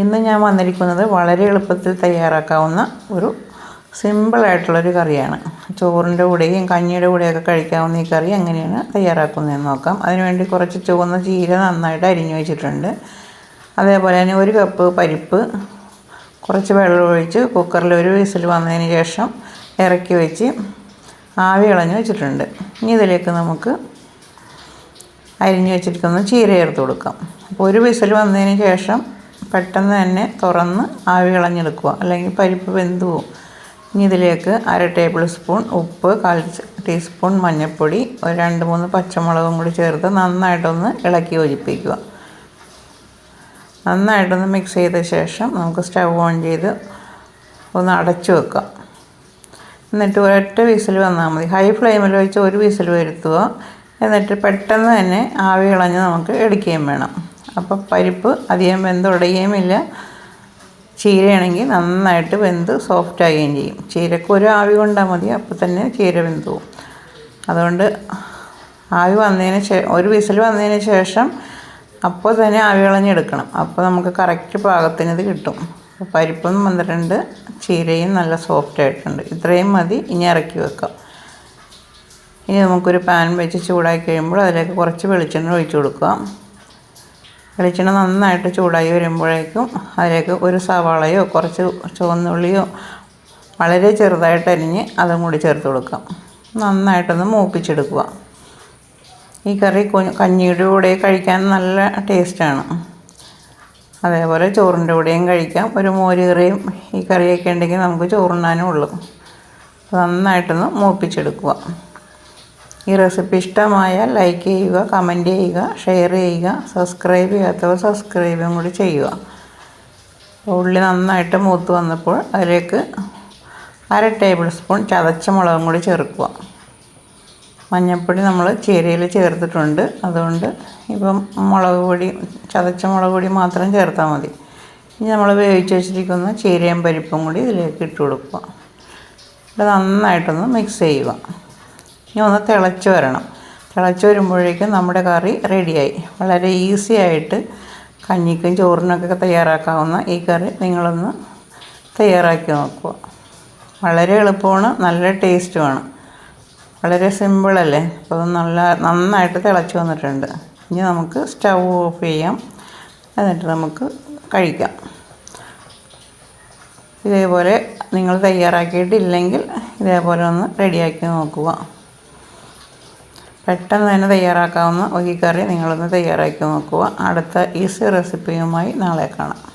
ഇന്ന് ഞാൻ വന്നിരിക്കുന്നത് വളരെ എളുപ്പത്തിൽ തയ്യാറാക്കാവുന്ന ഒരു സിമ്പിളായിട്ടുള്ളൊരു കറിയാണ്. ചോറിന്റെ കൂടെയും കഞ്ഞിയുടെ കൂടെയൊക്കെ കഴിക്കാവുന്ന ഈ കറി എങ്ങനെയാണ് തയ്യാറാക്കുന്നതെന്ന് നോക്കാം. അതിനുവേണ്ടി കുറച്ച് ചുവന്ന ചീര നന്നായിട്ട് അരിഞ്ഞു വെച്ചിട്ടുണ്ട്. അതേപോലെ തന്നെ ഒരു കപ്പ് പരിപ്പ് കുറച്ച് വെള്ളം ഒഴിച്ച് കുക്കറിൽ ഒരു വിസിൽ വന്നതിന് ശേഷം ഇറക്കി വെച്ച് ആവി ഇളഞ്ഞു വെച്ചിട്ടുണ്ട്. ഇനി ഇതിലേക്ക് നമുക്ക് അരിഞ്ഞു വെച്ചിരിക്കുന്ന ചീര ചേർത്ത് കൊടുക്കാം. അപ്പോൾ ഒരു വിസിൽ വന്നതിന് ശേഷം പെട്ടെന്ന് തന്നെ തുറന്ന് ആവി കളഞ്ഞെടുക്കുക. അല്ലെങ്കിൽ പരിപ്പ് വെന്ത് ഇനി ഇതിലേക്ക് അര ടേബിൾ സ്പൂൺ ഉപ്പ് കാൽ ടീസ്പൂൺ മഞ്ഞൾപ്പൊടി ഒരു രണ്ട് മൂന്ന് പച്ചമുളകും കൂടി ചേർത്ത് നന്നായിട്ടൊന്ന് ഇളക്കി യോജിപ്പിക്കുക. നന്നായിട്ടൊന്ന് മിക്സ് ചെയ്ത ശേഷം നമുക്ക് സ്റ്റവ് ഓൺ ചെയ്ത് ഒന്ന് അടച്ചു വെക്കാം എന്നിട്ട് ഒരൊറ്റ വിസിൽ വന്നാൽ മതി. ഹൈ ഫ്ലെയിമിൽ വെച്ച് ഒരു വിസിൽ വരുത്തുക. എന്നിട്ട് പെട്ടെന്ന് തന്നെ ആവി കളഞ്ഞ് നമുക്ക് എടുക്കുകയും വേണം. അപ്പോൾ പരിപ്പ് അധികം വെന്തുടയുകയും ഇല്ല ചീരയാണെങ്കിൽ നന്നായിട്ട് വെന്ത് സോഫ്റ്റ് ആകുകയും ചെയ്യും. ചീരക്ക് ഒരു ആവി കൊണ്ടാൽ മതി അപ്പോൾ തന്നെ ചീര വെന്ത് പോകും അതുകൊണ്ട് ആവി വന്നതിന് ശേഷം ഒരു വിസിൽ വന്നതിന് ശേഷം അപ്പോൾ തന്നെ ആവി കളഞ്ഞെടുക്കണം. അപ്പോൾ നമുക്ക് കറക്റ്റ് ഇത് കിട്ടും. പരിപ്പും വന്നിട്ടുണ്ട് ചീരയും നല്ല സോഫ്റ്റ് ആയിട്ടുണ്ട്. ഇത്രയും മതി ഇനി ഇറക്കി വെക്കാം. ഇനി നമുക്കൊരു പാൻ വെച്ച് ചൂടാക്കി കഴിയുമ്പോൾ അതിലേക്ക് കുറച്ച് വെളിച്ചെണ്ണ ഒഴിച്ചു കൊടുക്കുക വെളിച്ചെണ്ണ നന്നായിട്ട് ചൂടായി വരുമ്പോഴേക്കും അതിലേക്ക് ഒരു സവാളയോ കുറച്ച് ചുവന്നുള്ളിയോ വളരെ ചെറുതായിട്ട് അരിഞ്ഞ് അതും കൂടി ചേർത്ത് കൊടുക്കാം. നന്നായിട്ടൊന്ന് മൂപ്പിച്ചെടുക്കുക. ഈ കറി കഞ്ഞിയുടെ കൂടെ കഴിക്കാൻ നല്ല ടേസ്റ്റാണ്. അതേപോലെ ചോറിന്റെ കൂടെയും കഴിക്കാം. ഒരു മോര് കറിയും ഈ കറിയൊക്കെ ഉണ്ടെങ്കിൽ നമുക്ക് ചോറുണ്ണാനും ഉള്ളൂ. നന്നായിട്ടൊന്ന് മൂപ്പിച്ചെടുക്കുക. ഈ റെസിപ്പി ഇഷ്ടമായാൽ ലൈക്ക് ചെയ്യുക കമന്റ് ചെയ്യുക ഷെയർ ചെയ്യുക സബ്സ്ക്രൈബ് ചെയ്യാത്തവർ സബ്സ്ക്രൈബും കൂടി ചെയ്യുക. ഉള്ളി നന്നായിട്ട് മൂത്ത് വന്നപ്പോൾ അതിലേക്ക് അര ടേബിൾ സ്പൂൺ ചതച്ച മുളകും കൂടി ചേർക്കുക. മഞ്ഞൾപ്പൊടി നമ്മൾ ചീരയിൽ ചേർത്തിട്ടുണ്ട്. അതുകൊണ്ട് ഇപ്പം മുളക് പൊടി ചതച്ച മുളക് പൊടി മാത്രം ചേർത്താൽ മതി. ഇനി നമ്മൾ വേവിച്ച് വെച്ചിരിക്കുന്ന ചീരയും പരിപ്പും കൂടി ഇതിലേക്ക് ഇട്ട് കൊടുക്കുക. ഇത് നന്നായിട്ടൊന്ന് മിക്സ് ചെയ്യുക. ഇനി ഒന്ന് തിളച്ച് വരണം. തിളച്ച് വരുമ്പോഴേക്കും നമ്മുടെ കറി റെഡിയായി. വളരെ ഈസി ആയിട്ട് കഞ്ഞിക്കും ചോറിനൊക്കെ തയ്യാറാക്കാവുന്ന ഈ കറി നിങ്ങളൊന്ന് തയ്യാറാക്കി നോക്കുക. വളരെ എളുപ്പമാണ് നല്ല ടേസ്റ്റുമാണ് വളരെ സിമ്പിളല്ലേ അപ്പോൾ അത് നല്ല നന്നായിട്ട് തിളച്ച് വന്നിട്ടുണ്ട്. ഇനി നമുക്ക് സ്റ്റൗ ഓഫ് ചെയ്യാം. എന്നിട്ട് നമുക്ക് കഴിക്കാം. ഇതേപോലെ നിങ്ങൾ തയ്യാറാക്കിയിട്ടില്ലെങ്കിൽ ഇതേപോലെ ഒന്ന് റെഡിയാക്കി നോക്കുക. പെട്ടെന്ന് തന്നെ തയ്യാറാക്കാവുന്ന ഈ കറി നിങ്ങളൊന്ന് തയ്യാറാക്കി നോക്കുക. അടുത്ത ഈസി റെസിപ്പിയുമായി നാളെ കാണാം.